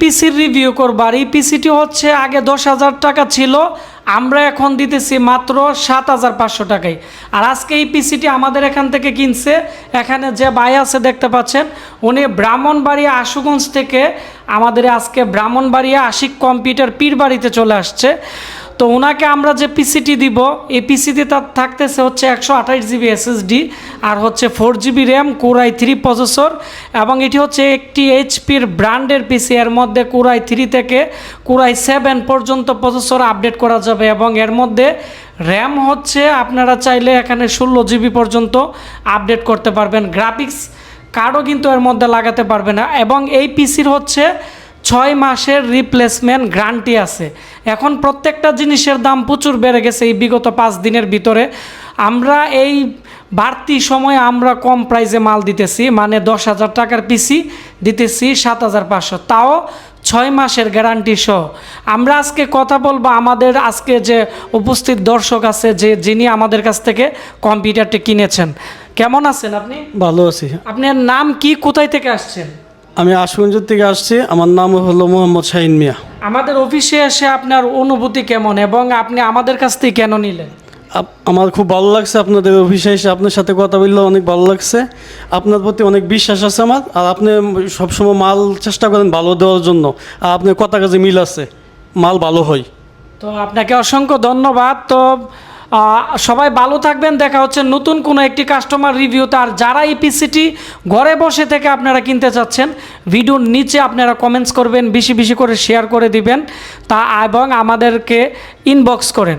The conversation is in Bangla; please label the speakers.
Speaker 1: পিসির রিভিউ করবার এই পিসিটি হচ্ছে আগে দশ হাজার টাকা ছিল, আমরা এখন দিতেছি মাত্র সাত হাজার পাঁচশো টাকায়। আর আজকে এই পিসিটি আমাদের এখান থেকে কিনছে, এখানে যে বাই আছে দেখতে পাচ্ছেন, উনি ব্রাহ্মণবাড়িয়া আশুগঞ্জ থেকে আমাদের আজকে ব্রাহ্মণবাড়িয়া আশিক কম্পিউটার পীর বাড়িতে চলে আসছে। তো ওনাকে আমরা যে পিসিটি দিব, এই পিসিতে তার থাকতেছে হচ্ছে একশো আঠাশ জিবি এসএসডি আর হচ্ছে four GB RAM core i three processor এবং এটি হচ্ছে একটি এইচপির ব্র্যান্ডের পিসি এর মধ্যে কোরাই থ্রি থেকে কোরাই সেভেন পর্যন্ত প্রসেসর আপডেট করা যাবে এবং এর মধ্যে র্যাম হচ্ছে আপনারা চাইলে এখানে ষোলো জিবি পর্যন্ত আপডেট করতে পারবেন। গ্রাফিক্স কার্ডও কিন্তু এর মধ্যে লাগাতে পারবে না এবং এই পিসির হচ্ছে ছয় মাসের রিপ্লেসমেন্ট গ্যারান্টি আছে। এখন প্রত্যেকটা জিনিসের দাম প্রচুর বেড়ে গেছে এই বিগত পাঁচ দিনের ভিতরে। আমরা এই বাড়তি সময়ে আমরা কম প্রাইসে মাল দিতেছি মানে দশ হাজার টাকার পিসি দিতেছি সাত হাজার পাঁচশো। তাও ছয় মাসের গ্যারান্টি সহ। আমরা আজকে কথা বলব আমাদের আজকে যে উপস্থিত দর্শক আছে যে যিনি আমাদের কাছ থেকে কম্পিউটারটি কিনেছেন। কেমন আছেন আপনি?
Speaker 2: ভালো আছি।
Speaker 1: আপনার নাম কি? কোথায় থেকে আসছেন?
Speaker 2: আমি আশুগঞ্জ থেকে আসছি। আমার নাম হলো মোহাম্মদ শাহিন মিয়া।
Speaker 1: আমাদের অফিসে এসে আপনার অনুভূতি কেমন এবং আপনি আমাদের কাছ থেকে কেন নিলেন?
Speaker 2: আমার খুব ভালো লাগছে আপনাদের অফিসে এসে আপনার সাথে কথা বললে অনেক ভালো লাগছে। আপনার প্রতি অনেক বিশ্বাস আছে আমার আর আপনি সবসময় মাল চেষ্টা করেন ভালো দেওয়ার জন্য। আর আপনার কথা কাজে মিল আছে মাল ভালো হয়।
Speaker 1: তো আপনাকে অসংখ্য ধন্যবাদ। তো সবাই ভালো থাকবেন। দেখা হচ্ছে নতুন কোনো একটি কাস্টমার রিভিউ তার যারা এই পিসিটি ঘরে বসে থেকে আপনারা কিনতে চাচ্ছেন ভিডিওর নিচে আপনারা কমেন্টস করবেন, বেশি বেশি করে শেয়ার করে দিবেন, তা এবং আমাদেরকে ইনবক্স করেন।